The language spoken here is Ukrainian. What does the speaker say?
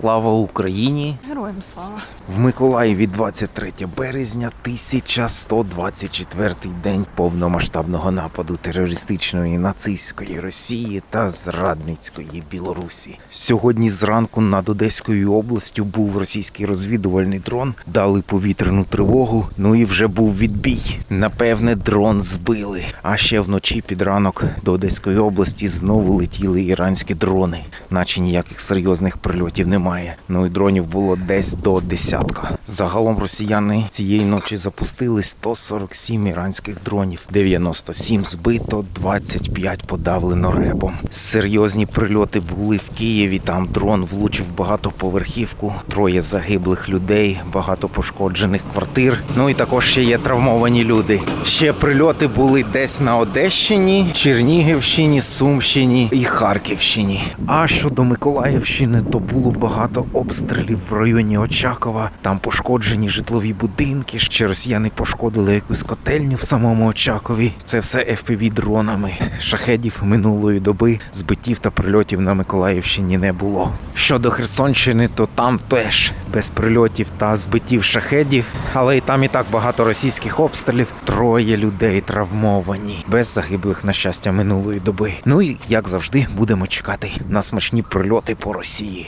Слава Україні! Героям слава. В Миколаєві 23 березня 1124 день повномасштабного нападу терористичної нацистської Росії та зрадницької Білорусі. Сьогодні зранку над Одеською областю був російський розвідувальний дрон, дали повітряну тривогу. Ну і вже був відбій. Напевне, дрон збили. А ще вночі під ранок до Одеської області знову летіли іранські дрони, наче ніяких серйозних прильотів немає. Ну і дронів було десь до десятка. Загалом росіяни цієї ночі запустили 147 іранських дронів, 97 збито, 25 подавлено ребом. Серйозні прильоти були в Києві. Там дрон влучив багатоповерхівку, троє загиблих людей, багато пошкоджених квартир. Ну і також ще є травмовані люди. Ще прильоти були десь на Одещині, Чернігівщині, Сумщині і Харківщині. А щодо Миколаївщини, то було багато обстрілів в районі Очакова. Там пошкоджені житлові будинки. Ще росіяни пошкодили якусь котельню в самому Очакові. Це все fpv дронами. Шахедів минулої доби збиттів та прильотів на Миколаївщині не було. Щодо Херсонщини, то там теж без прильотів та збиттів шахедів, але і там і так багато російських обстрілів. Троє людей травмовані, без загиблих на щастя минулої доби. Ну і як завжди, будемо чекати на смачні прильоти по Росії.